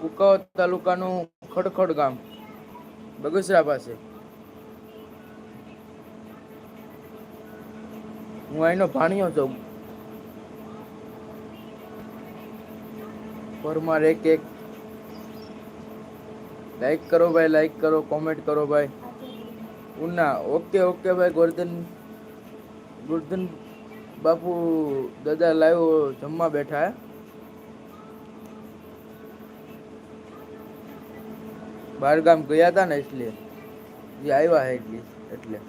કુકાવત તાલુકાનું ખડખડ ગામ, બગસરા પાસે. હું અહીંનો ભાણ્યો છું. પરમાર એક એક. લાઈક કરો ભાઈ લાઈક કરો કોમેન્ટ કરો ભાઈ. ઉના, ઓકે ઓકે ભાઈ, ગોરધન ગોરધન બાપુ દાદા લાવ્યો જમવા બેઠા હે. બાર ગામ ગયા હતા ને એટલે જે આવ્યા છે એટલે.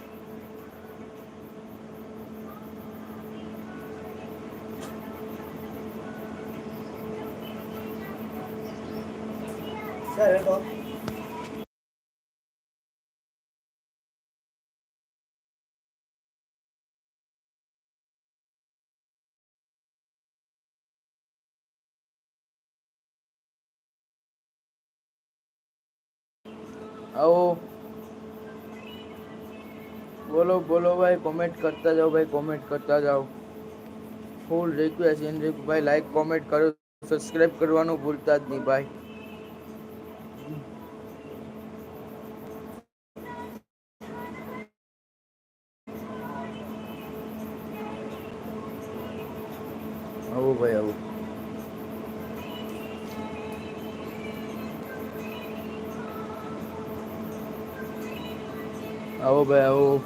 એટલે આવો. બોલો બોલો ભાઈ કોમેન્ટ કરતા જાઓ ભાઈ કોમેન્ટ કરતા જાઓ. ફૂલ રિક્વેસ્ટ ઇન ભાઈ લાઈક કોમેન્ટ કરો. સબસ્ક્રાઇબ કરવાનું ભૂલતા જ નહીં ભાઈ. આવો ભાઈ, આવો. આવો ભાઈ આવો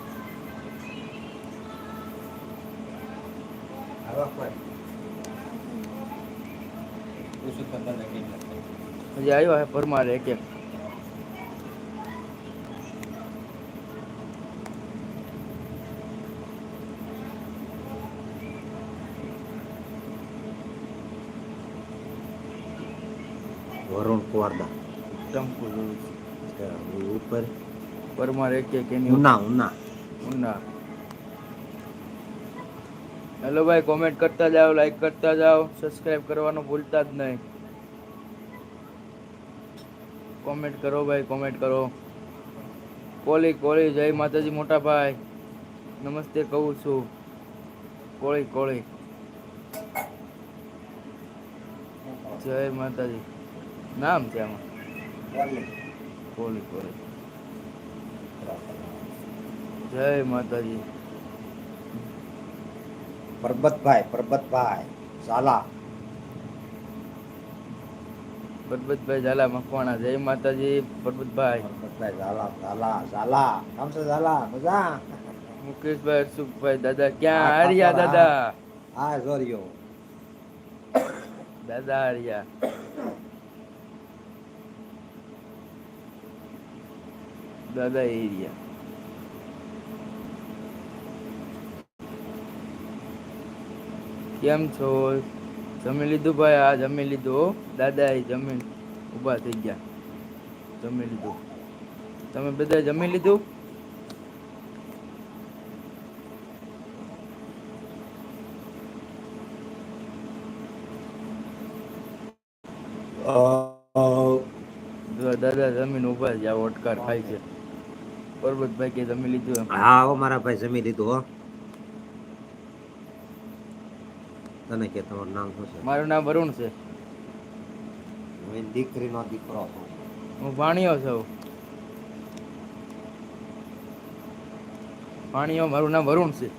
હજી આવ્યા હે પરમાર એક એક વરુણ કુવારદા ટંકુ જોયું છે. ઉપર પરમાર એક એક એની ઉના ઉના. ઉના. હેલો ભાઈ કોમેન્ટ કરતા જાઓ લાઈક કરતા જાઓ સબસ્ક્રાઇબ કરવાનું ભૂલતા જ નહીં. કોમેન્ટ કરો ભાઈ કોમેન્ટ કરો. કોળી કોળી જય માતાજી મોટા ભાઈ. નમસ્તે કહું છું. કોળી કોળી. જય માતાજી. નામ છે આમાં? કોળી કોળી. જય માતાજી. પરબતભાઈ પરબતભાઈ ઝાલા. પરબતભાઈ ઝાલા મકવાણા જય માતાજી પરબતભાઈ. પરબતભાઈ ઝાલા ઝાલા ઝાલા. કામ છે ઝાલા? મજા? મુકેશભાઈ હર્ષુખભાઈ દાદા ક્યાં હાર્યા દાદા? હા જોરિયો દાદા હાર્યા દાદા એરિયા કેમ છો? જમી લીધું ભાઈ? આ જમી લીધું દાદા એ જમીન ઊભા થઈ ગયા. જમી લીધું. તમે બધા જમી લીધું? દાદા જમીન ઊભા છે આ ઓટકાર ખાય છે. પર્વતભાઈ કે જમી લીધું હા હો મારા ભાઈ જમી લીધું હો. તને કે તમારું નામ શું છે? મારું નામ વરુણ છે. હું દીકરીનો દીકરો છું. હું ભાણિયો છું. ભાણિયો મારું નામ વરુણ છે.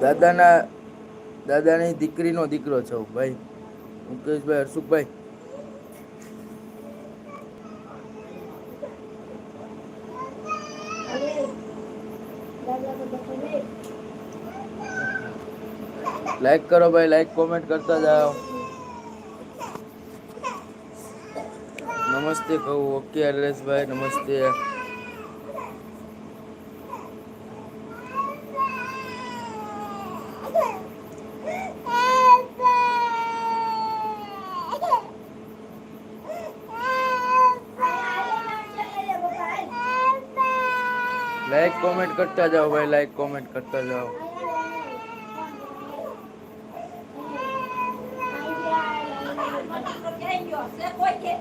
દાદાના, દાદાની દીકરીનો દીકરો છો ભાઈ. મુકેશભાઈ, હર્ષુખભાઈ. લાઈક કરો ભાઈ લાઈક કોમેન્ટ કરતા જાઓ. નમસ્તે કહું, ઓકે હરેશભાઈ નમસ્તે. લાઈક કોમેન્ટ કરતા જાઓ ભાઈ લાઈક કોમેન્ટ કરતા જાઓ. કોઈ કે